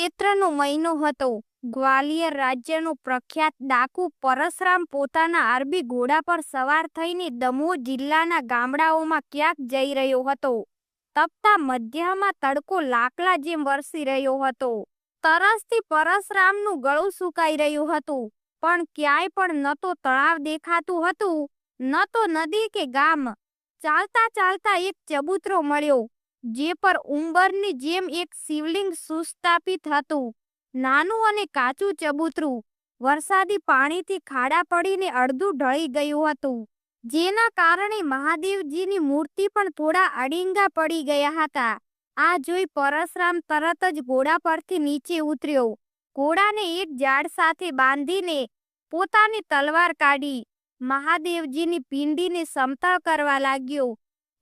ચૈત્રનો મહિનો હતો. ગ્વાલિયર રાજ્યનો પ્રખ્યાત ડાકુ પરશરામ પોતાના અરબી ઘોડા પર સવાર થઈને દમોહ જિલ્લાના ગામડાઓમાં ક્યાંક જઈ રહ્યો હતો. તપતા મધ્યમાં તડકો લાકડા જેમ વરસી રહ્યો હતો. તરસથી પરશરામનું ગળું સુકાઈ રહ્યું હતું. પણ ક્યાંય પણ ન તો તળાવ દેખાતું હતું, ન તો નદી કે ગામ. ચાલતા ચાલતા એક ચબૂતરો મળ્યો. જે પર ઉંબરની જેમ એક શિવલિંગ સુસ્થાપિત હતું. નાનું અને કાચું ચબૂતરું, વરસાદી પાણીથી ખાડા પડીને અડધું ઢળી ગયું હતું. જેના કારણે મહાદેવજીની મૂર્તિ પણ થોડા અડીંગા પડી ગયા હતા. આ જોઈ પરશરામ તરત જ ઘોડા પરથી નીચે ઉતર્યો. ઘોડાને એક ઝાડ સાથે બાંધીને પોતાની તલવાર કાઢી. મહાદેવજીની પિંડીને સમતળ કરવા લાગ્યો.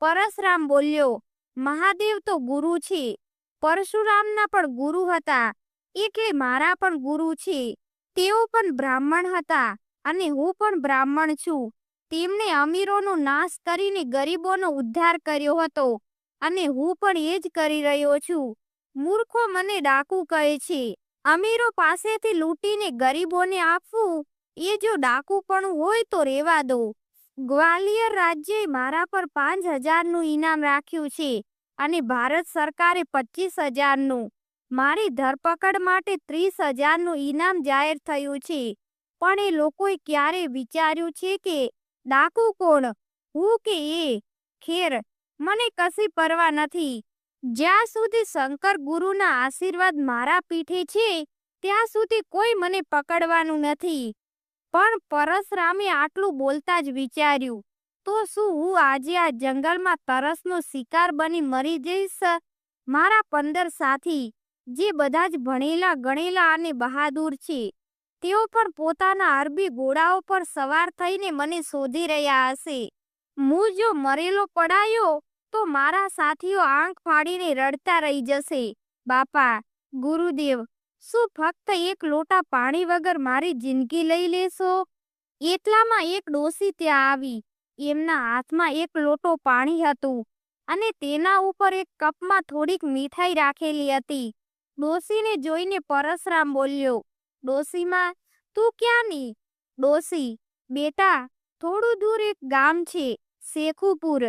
પરશરામ બોલ્યો મહાદેવ તો ગુરુ છે. પરશુરામના પણ ગુરુ હતા. એટલે મારા પણ ગુરુ છે. તેઓ પણ બ્રાહ્મણ હતા અને હું પણ બ્રાહ્મણ છું. તેમણે અમીરોનો નાશ કરીને ગરીબોનો ઉદ્ધાર કર્યો હતો અને હું પણ એ જ કરી રહ્યો છું. મૂર્ખો મને ડાકુ કહે છે, અમીરો પાસેથી લૂંટીને ગરીબોને આપવું? એ જો ડાકુ પણ હોય તો રેવા દો. ગ્વાલિયર રાજ્યે મારા પર પાંચ હજારનું ઇનામ રાખ્યું છે. અને ભારત સરકારે પચીસ હજારનું, મારી ધરપકડ માટે ત્રીસ હજારનું ઇનામ જાહેર થયું છે. પણ એ લોકોએ ક્યારે વિચાર્યું છે કે ડાકુ કોણ? હું કે એ? ખેર, મને કશી પરવા નથી. જ્યાં સુધી શંકર ગુરુના આશીર્વાદ મારા પીઠે છે, ત્યાં સુધી કોઈ મને પકડવાનું નથી. પણ પરશરામે આટલું બોલતા જ વિચાર્યું. તો શું હું આજે આ જંગલમાં તરસનો શિકાર બની મરી જઈશ? મારા પંદર સાથી, જે બધા જ ભણેલા, ગણેલા અને બહાદુર છે, તેઓ પણ પોતાના અરબી ઘોડાઓ પર સવાર થઈને મને શોધી રહ્યા હશે. હું જો મરેલો પડાયો, તો મારા સાથીઓ આંખ ફાડીને રડતા રહી જશે. બાપા, ગુરુદેવ, શું ફક્ત એક લોટા પાણી વગર મારી જિંદગી લઈ લેશો? એટલામાં એક ડોસી ત્યાં આવી. એમના હાથમાં એક લોટો પાણી હતું અને તેના ઉપર એક કપમાં થોડીક મીઠાઈ રાખેલી હતી. ડોસીને જોઈને પરશરામ બોલ્યો, ડોસીમાં, તું ક્યાંની ડોસી, બેટા, થોડું દૂર એક ગામ છે, શેખુપુર.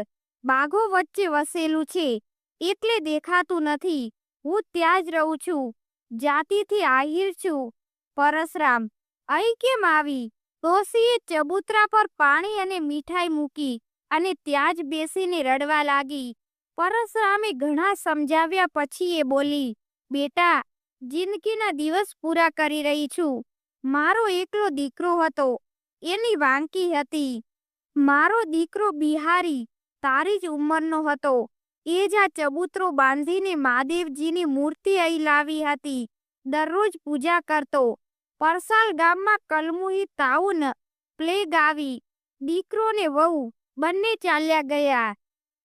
બાઘો વચ્ચે વસેલું છે, એટલે દેખાતું નથી. હું ત્યાં જ રહું છું. જાતિથી આહિર છું. પરશરામ, અહીં કેમ આવી? ડોસીએ ચબૂતરા પર પાણી અને મીઠાઈ મૂકી અને ત્યાં જ બેસીને રડવા લાગી. પરશરામે ઘણા સમજાવ્યા પછી એ બોલી, બેટા, જિંદગીના દિવસ પૂરા કરી રહી છું. મારો એકલો દીકરો હતો. એની વાંકી હતી. મારો દીકરો બિહારી, તારી જ ઉંમરનો હતો. એ જ આ ચબૂતરો બાંધીને મહાદેવજીની મૂર્તિ અહીં લાવી હતી. દરરોજ પૂજા કરતો. પરસાલ ગામમાં કલમુહી તાઉન પ્લેગ આવી. દીકરો ને વહુ, બંને ચાલ્યા ગયા.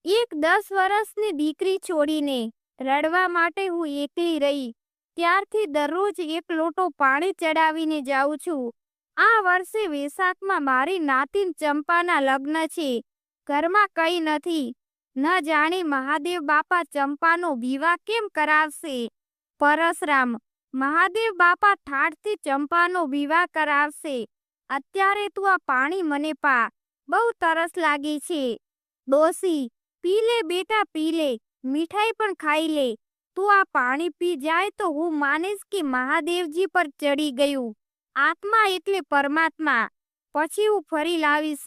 એક દસ વર્ષની દીકરી છોડીને રડવા માટે હું એકલી રહી. ત્યારથી દરરોજ એક લોટો પાણી ચડાવીને જાઉં છું. આ વર્ષે વૈશાખમાં મારી નાતિન ચંપાના લગ્ન છે. ઘરમાં કંઈ નથી. ન જાણે મહાદેવ બાપા ચંપાનો વિવાહ કેમ કરાવશે? પરસરામ મહાદેવ બાપા ઠાઠથી ચંપાનો વિવાહ કરાવશે. અત્યારે તું આ પાણી મને પા. બહુ તરસ લાગી છે. ડોસી, પી લે બેટા, પી લે. મીઠાઈ પણ ખાઈ લે. તું આ પાણી પી જાય તો હું માનીશ કે મહાદેવજી પર ચડી ગયું. આત્મા એટલે પરમાત્મા. પછી હું ફરી લાવીશ.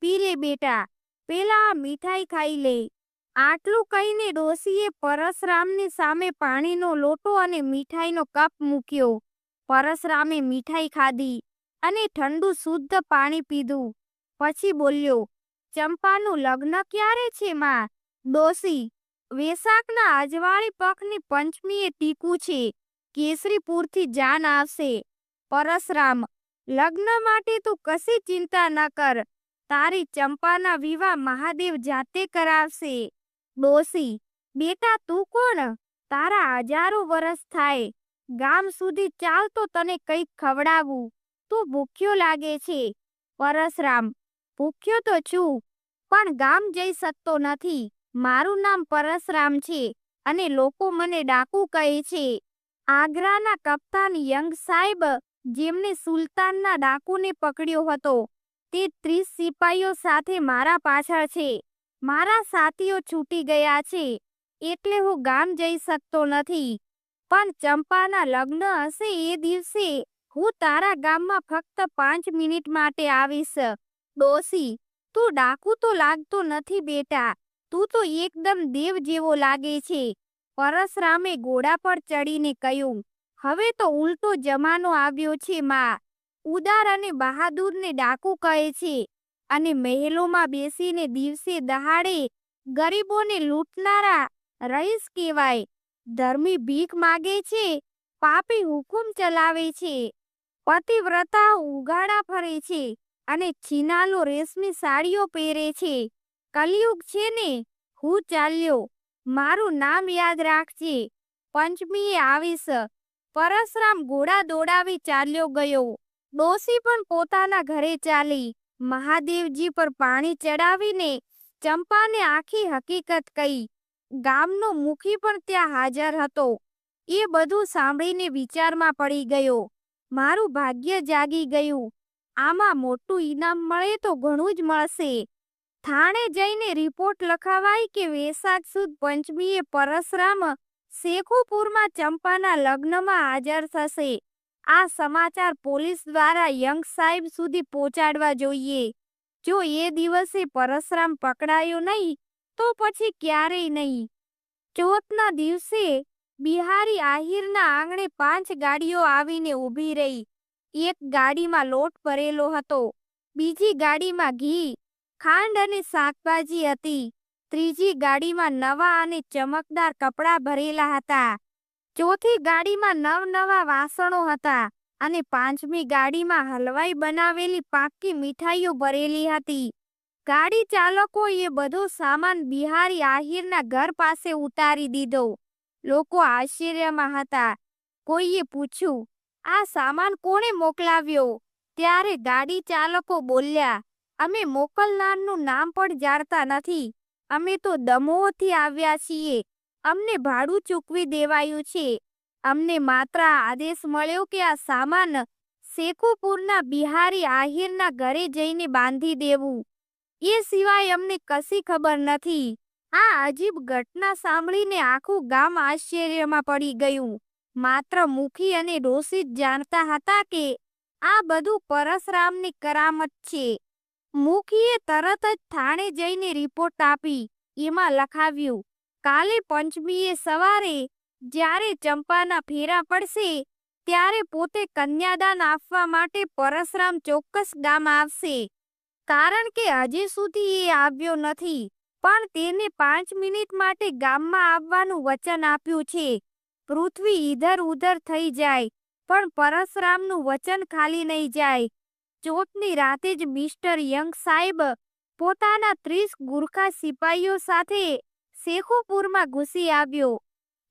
પી લે બેટા. પેલા આ મીઠાઈ ખાઈ લે. આટલું કહીને ડોશીએ પરશરામની સામે પાણીનો લોટો અને મીઠાઈનો કપ મૂક્યો. પરશરામે મીઠાઈ ખાધી અને ઠંડુ શુદ્ધ પાણી પીધું. પછી બોલ્યો, ચંપાનું લગ્ન ક્યારે છે માં? ડોશી વેસાકના અજવાળી પખની પંચમીએ ટીકું છે. કેસરીપુરથી જાન આવશે. પરશરામ, લગ્ન માટે તું કશી ચિંતા ન કર. તારી ચંપાના વિવાહ મહાદેવ જાતે કરાવશે. ડોસી, બેટા તું કોણ? તારા હજારો વર્ષ થાય, ગામ સુધી ચાલ તો તને કંઈક ખવડાવું. તું ભૂખ્યો લાગે છે. પરસરામ ભૂખ્યો તો છું, પણ ગામ જઈ શકતો નથી. મારું નામ પરસરામ છે અને લોકો મને ડાકુ કહે છે. આગ્રાના કપ્તાન યંગ સાહેબ, જેમને સુલતાનના ડાકુને પકડ્યો હતો, તે ત્રીસ સિપાઈઓ સાથે મારા પાછળ છે. મારા સાથીઓ છૂટી ગયા છે, એટલે હું ગામ જઈ શકતો નથી. પણ ચંપાના લગ્ન હશે એ દિવસે હું તારા ગામમાં ફક્ત પાંચ મિનિટ માટે આવીશ. ડોસી તું ડાકુ તો લાગતો નથી બેટા, તું તો એકદમ દેવ જેવો લાગે છે. પરશરામે ઘોડા પર ચડીને કહ્યું, હવે તો ઉલટો જમાનો આવ્યો છે, માં. ઉદાર અને બહાદુરને ડાકુ કહે છે અને મહેલોમાં બેસીને દિવસે દહાડે ગરીબોને લૂંટનારા રહીશ કહેવાય. ધર્મી ભીખ માગે છે, પાપી હુકુમ ચલાવે છે. પતિવ્રતા ઉગાડા ફરે છે અને છીનાલો રેશમી સાડીઓ પહેરે છે. કલયુગ છે ને, હું ચાલ્યો, મારું નામ યાદ રાખજે. પંચમીએ આવીશ, પરશરામ ઘોડા દોડાવી ચાલ્યો ગયો. ડોસી પણ પોતાના ઘરે ચાલી મહાદેવજી પર પાણી ચડાવીને ચંપાને આખી હકીકત કહી. ગામનો મુખી પણ ત્યાં હાજર હતો. એ બધું સાંભળીને વિચારમાં પડી ગયો. મારું ભાગ્ય જાગી ગયું. આમાં મોટું ઈનામ મળે તો ઘણું જ મળશે. થાણે જઈને રિપોર્ટ લખાવાય કે વેસાખ સુદ પંચમીએ પરશરામ શેખુપુરમાં ચંપાના લગ્નમાં હાજર થશે. આ સમાચાર પોલીસ દ્વારા યંગ સાહેબ સુધી પહોંચાડવા જોઈએ. જો એ દિવસે પરશરામ પકડાયો નહીં, તો પછી ક્યારેય નહીં. ચોથના દિવસે બિહારી આહિરના આંગણે પાંચ ગાડીઓ આવીને ઊભી રહી. એક ગાડીમાં લોટ ભરેલો હતો, બીજી ગાડીમાં ઘી, ખાંડ અને શાકભાજી હતી, ત્રીજી ગાડીમાં નવા અને ચમકદાર કપડાં ભરેલા હતા. ચોથી ગાડીમાં નવનવા વાસણો હતા અને પાંચમી ગાડીમાં હલવાઈ બનાવેલી પાકી મીઠાઈઓ ભરેલી હતી. ગાડી ચાલકોએ બધો સામાન બિહારી આહિરના ઘર પાસે ઉતારી દીધો. લોકો આશ્ચર્યમાં હતા. કોઈએ પૂછ્યું, આ સામાન કોણે મોકલાવ્યો? ત્યારે ગાડી ચાલકો બોલ્યા, અમે મોકલનારનું નામ પણ જાણતા નથી. અમે તો દમોહથી આવ્યા છીએ. અમને ભાડું ચૂકવી દેવાયું છે. અમને માત્ર આદેશ મળ્યો કે આ સામાન શેખુપુરના બિહારી આહિરના ઘરે જઈને બાંધી દેવું. એ સિવાય અમને કશી ખબર નથી. આ અજીબ ઘટના સાંભળીને આખું ગામ આશ્ચર્યમાં પડી ગયું. માત્ર મુખી અને જ જાણતા હતા કે આ બધું પરશરામની કરામત છે. મુખીએ તરત જ થાણે જઈને રિપોર્ટ આપી. એમાં લખાવ્યું કાલે પંચમીએ સવારે જ્યારે ચંપાના ફેરા પડશે, ત્યારે પોતે કન્યાદાન આપવા માટે પરશરામ ચોક્કસ ગામ આવશે. કારણ કે હજી સુધી એ આવ્યો નથી, પણ તેને પાંચ મિનિટ માટે ગામમાં આવવાનું વચન આપ્યું છે. પૃથ્વી ઈધર ઉધર થઈ જાય, પણ પરશુરામનું વચન ખાલી નહીં જાય. ચોથની રાતે જ મિસ્ટર યંગ સાહેબ પોતાના ત્રીસ ગુરખા સિપાહીઓ સાથે શેખુપુરમાં ઘૂસી આવ્યો.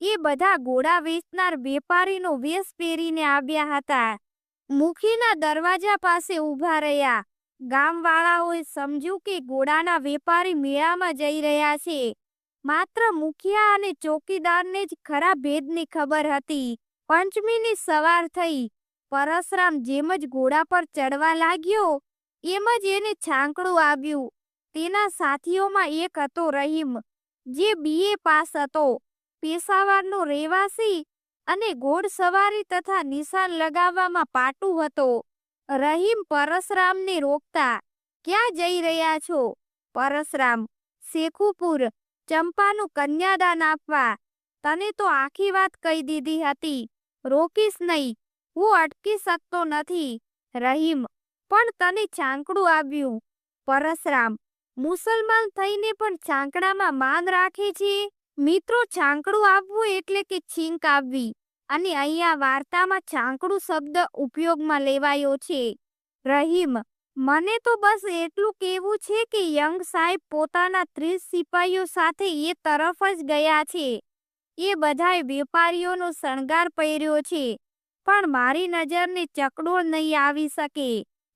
એ બધા ઘોડા વેચનાર વેપારીનો વેશ પહેરીને આવ્યા હતા. મુખીના દરવાજા પાસે ઊભા રહ્યા. ગામવાળાઓએ સમજ્યું કે ઘોડાના વેપારી મેળામાં જઈ રહ્યા છે. માત્ર મુખિયા અને ચોકીદારને જ ખરા ભેદની ખબર હતી. પંચમીની સવાર થઈ. પરશુરામ જેમ જ ઘોડા પર ચડવા લાગ્યો, એમ જ એને છાંકડું આવ્યું. તેના સાથીઓમાં એક હતો રહીમ. જે બીએ પાસ હતો, પેશાવરનો રહેવાસી અને ઘોડસવારી તથા નિશાન લગાવવામાં પાટુ હતો. રહીમ પરશરામને રોકતા, ક્યાં જઈ રહ્યા છો? પરશરામ, શેખુપુર, ચંપાનું કન્યાદાન આપવા. તને તો આખી વાત કહી દીધી હતી. રોકીશ નહીં, હું અટકી શકતો નથી. રહીમ, પણ તને ચાંકડું આવ્યું. પરસરામ મુસલમાન થઈને પણ ચાંકડામાં માન રાખે છે? મિત્રો, ચાંકડું આપવું એટલે કે છીંક આવવી અને અહીંયા વાર્તામાં ચાંકડું શબ્દ ઉપયોગમાં લેવાયો છે. રહીમ, મને તો બસ એટલું કહેવું છે કે યંગ સાહેબ પોતાના ત્રીસ સિપાહીઓ સાથે એ તરફ જ ગયા છે. એ બધાએ વેપારીઓનો શણગાર પહેર્યો છે. પણ મારી નજરને ચકડોળ નહીં આવી શકે.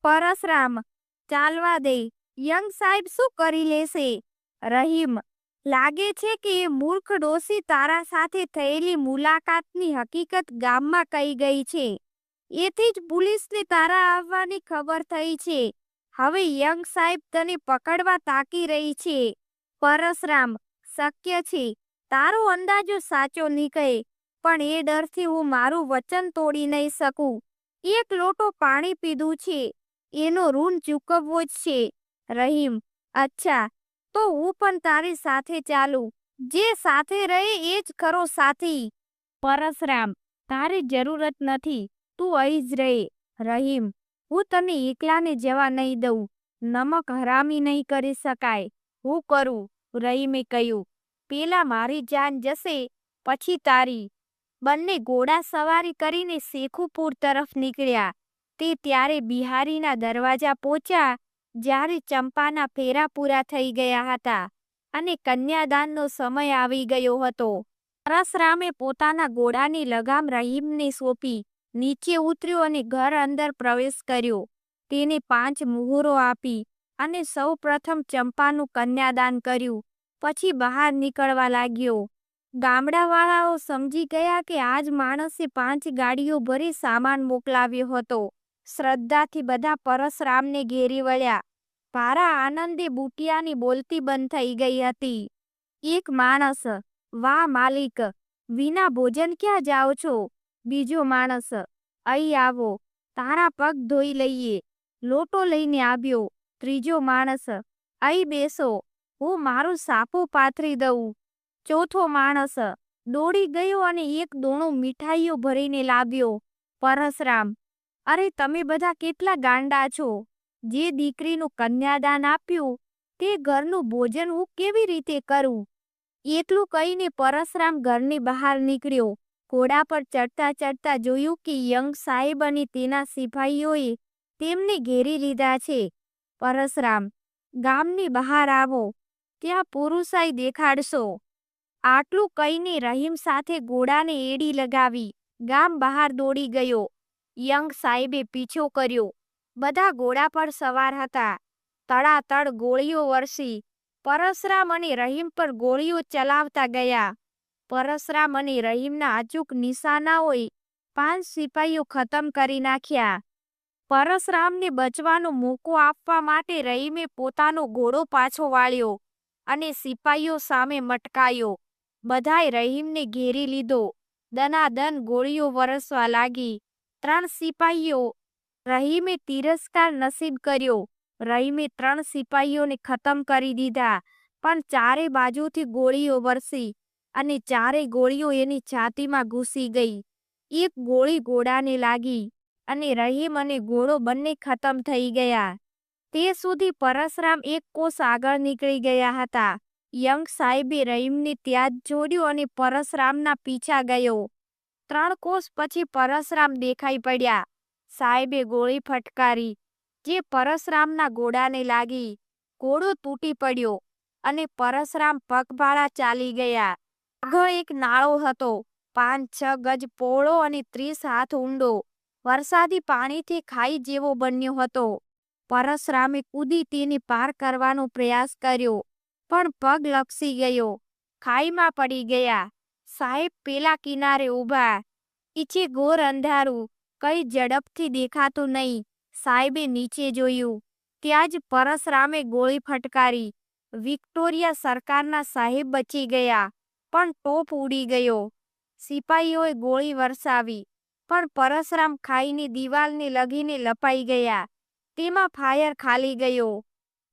પરશરામ, ચાલવા દે. યંગ સાહેબ શું કરી લેશે? રહીમ, લાગે છે કે મૂર્ખ ડોસી તારા સાથે થયેલી મુલાકાતની હકીકત ગામમાં કહી ગઈ છે. એથી જ પોલીસને તારા આવવાની ખબર થઈ છે. હવે યંગ સાહેબ તને પકડવા તાકી રહી છે. પરશરામ, શક્ય છે. તારો અંદાજો સાચો નીકળે, પણ એ ડરથી હું મારું વચન તોડી નહીં શકું. એક લોટો પાણી પીધું છે. એનો ઋણ ચૂકવવો જ છે. રહીમ, અચ્છા, તો હું પણ તારી સાથે ચાલું. જે સાથે રહે એ જ ખરો સાથી. પરશરામ, તારી જરૂરત નથી, તું અહીં જ રહે. રહીમ, હું તને એકલાને જવા નહીં દઉં. નમક હરામી નહીં કરી શકાય. હું કરું, રહીમે કહ્યું. પેલા મારી જાન જશે, પછી તારી. બંને ઘોડા સવારી કરીને શેખુપુર તરફ નીકળ્યા. તે ત્યારે બિહારીના દરવાજા પહોંચ્યા જ્યારે ચંપાના ફેરા પૂરા થઈ ગયા હતા અને કન્યાદાનનો સમય આવી ગયો હતો. પરસરામે પોતાના ઘોડાની લગામ રહીમને સોંપી, નીચે ઉતર્યો અને ઘર અંદર પ્રવેશ કર્યો. તેને પાંચ મુહૂરો આપી અને સૌ પ્રથમ ચંપાનું કન્યાદાન કર્યું, પછી બહાર નીકળવા લાગ્યો. ગામડાવાળાઓ સમજી ગયા કે આજ માણસે પાંચ ગાડીઓ ભરી સામાન મોકલાવ્યો હતો. શ્રદ્ધાથી બધા પરશરામને ઘેરી વળ્યા. ભારા આનંદે બુટિયાની બોલતી બંધ થઈ ગઈ હતી. એક માણસ, વાહ માલિક, વિના ભોજન ક્યાં જાઓ છો? બીજો માણસ, અહીં આવો, તારા પગ ધોઈ લઈએ. લોટો લઈને આવ્યો. ત્રીજો માણસ, અહીં બેસો, હું મારું સાપો પાથરી દઉં. ચોથો માણસ, દોડી ગયો અને એક દોણો મીઠાઈઓ ભરીને લાવ્યો. પરસરામ અરે, તમે બધા કેટલા ગાંડા છો. જે દીકરીનું કન્યાદાન આપ્યું, તે ઘરનું ભોજન હું કેવી રીતે કરું? એટલું કહીને પરશરામ ઘરની બહાર નીકળ્યો. ઘોડા પર ચડતા ચડતા જોયું કે યંગ સાહેબ અને તેના સિપાહીઓએ તેમને ઘેરી લીધા છે. પરશરામ, ગામની બહાર આવો, ત્યાં પુરુષાઈ દેખાડશો. આટલું કહીને રહીમ સાથે ઘોડાને એડી લગાવી, ગામ બહાર દોડી ગયો. યંગ સાહેબે પીછો કર્યો. બધા ઘોડા પર સવાર હતા. તળાતળ ગોળીઓ વરસી. પરશરામ અને રહીમ પર ગોળીઓ ચલાવતા ગયા. પરશરામ અને રહીમના અચૂક નિશાનાઓએ પાંચ સિપાહીઓ ખતમ કરી નાખ્યા. પરસરામને બચવાનો મોકો આપવા માટે રહીમે પોતાનો ઘોડો પાછો વાળ્યો અને સિપાહીઓ સામે મટકાયો. બધાએ રહીમને ઘેરી લીધો. દનાદન ગોળીઓ વરસવા લાગી. ત્રણ સિપાહીઓ રહીમે તિરસ્કાર નસીબ કર્યો. રહીમે ત્રણ સિપાહીઓને ખતમ કરી દીધા, પણ ચારે બાજુથી ગોળીઓ વરસી અને ચારે ગોળીઓ એની છાતીમાં ઘૂસી ગઈ. એક ગોળી ઘોડાને લાગી અને રહીમ અને ઘોડો બંને ખતમ થઈ ગયા. તે સુધી પરશરામ એક કોષ આગળ નીકળી ગયા હતા. યંગ સાહેબે રહીમને ત્યાં જ જોડ્યો અને પરશરામના પીછા ગયો. ત્રણ કોસ પછી પરશરામ દેખાઈ પડ્યા. સાહેબે ગોળી ફટકારી, જે પરશરામના ગોળાને લાગી ઘોડો તૂટી પડ્યો અને પરશરામ પગભાળા ચાલી ગયા. આગળ એક નાળો હતો, પાંચ, છ ગજ પહોળો અને ત્રીસ હાથ ઊંડો. વરસાદી પાણીથી ખાઈ જેવો બન્યો હતો. પરશરામે કૂદી તેને પાર કરવાનો પ્રયાસ કર્યો, પણ પગ લપસી ગયો, ખાઈમાં પડી ગયા. સાહેબ પેલા કિનારે ઊભા. ઈચે ઘોર અંધારું, કઈ ઝડપથી દેખાતું નહીં. સાહેબે નીચે જોયું. ત્યાં જ પરસરામે ગોળી ફટકારી. વિક્ટોરિયા સરકારના સાહેબ બચી ગયા, પણ ટોપ ઉડી ગયો. સિપાહીઓએ ગોળી વરસાવી, પણ પરસરામ ખાઈની દિવાલને લગીને લપાઈ ગયા. તેમાં ફાયર ખાલી ગયો.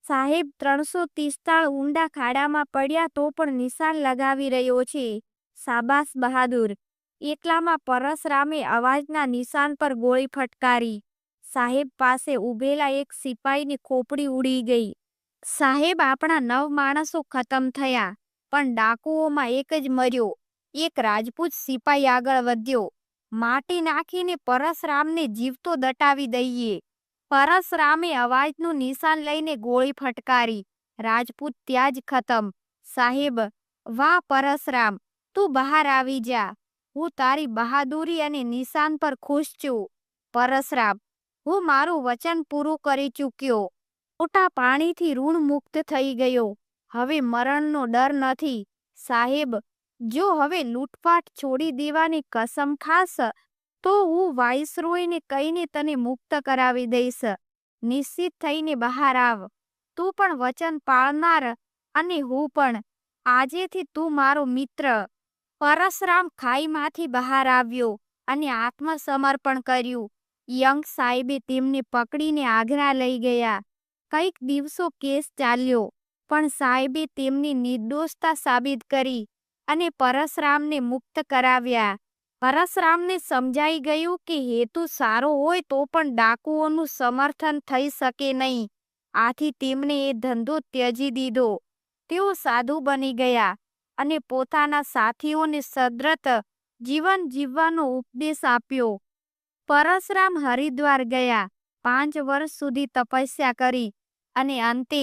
સાહેબ ત્રણસો તીસ્તાળ ઊંડા ખાડામાં પડ્યા તો પણ નિશાન લગાવી રહ્યો છે. સાબાસ બહાદુર. એકલામાં પરસરામે અવાજના નિશાન પર ગોળી ફટકારી. સાહેબ પાસે ઊભેલા એક સિપાહીની ખોપડી ઉડી ગઈ. સાહેબ આપણા નવ માણસો ખતમ થયા, પણ ડાકુઓમાં એક જ મર્યો. એક રાજપૂત સિપાહી આગળ વધ્યો. માટી નાખીને પરશરામને જીવતો દટાવી દઈએ. પરસરામે અવાજનું નિશાન લઈને ગોળી ફટકારી. રાજપૂત ત્યાં જ ખતમ. સાહેબ, વાહ પરસરામ તું બહાર આવી જા. હું તારી બહાદુરી અને નિશાન પર ખુશ છું. પરસરામ, હું મારું વચન પૂરું કરી ચૂક્યો. મોટા પાણીથી ઋણ મુક્ત થઈ ગયો. હવે મરણનો ડર નથી. સાહેબ, જો હવે લૂંટફાટ છોડી દેવાની કસમ ખાસ, તો હું વાઇસરોયને કહીને તને મુક્ત કરાવી દઈશ. નિશ્ચિત થઈને બહાર આવ. તું પણ વચન પાળનાર અને હું પણ. આજેથી તું મારો મિત્ર. પરસરામ ખાઈમાંથી બહાર આવ્યો અને આત્મસમર્પણ કર્યું. યંગ સાહેબે તેમને પકડીને આગ્રા લઈ ગયા. કંઈક દિવસો કેસ ચાલ્યો, પણ સાહેબે તેમની નિર્દોષતા સાબિત કરી અને પરશરામને મુક્ત કરાવ્યા. પરશરામને સમજાઈ ગયું કે હેતુ સારો હોય તો પણ ડાકુઓનું સમર્થન થઈ શકે નહીં. આથી તેમણે એ ધંધો ત્યજી દીધો. તેઓ સાધુ બની ગયા. અને પોતાના સાથીઓને સદ્રત જીવન જીવવાનો ઉપદેશ આપ્યો. પરશરામ હરિદ્વાર ગયા. પાંચ વર્ષ સુધી તપસ્યા કરી અને અંતે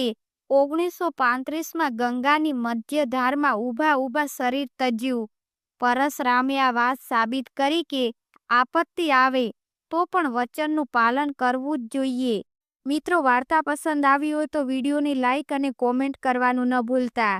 ઓગણીસો પાંત્રીસમાં ગંગાની મધ્યધારમાં ઊભા ઊભા શરીર તજ્યું. પરસરામે આ વાત સાબિત કરી કે આપત્તિ આવે તો પણ વચનનું પાલન કરવું જ જોઈએ. મિત્રો, વાર્તા પસંદ આવી હોય તો વિડીયોને લાઈક અને કોમેન્ટ કરવાનું ન ભૂલતા.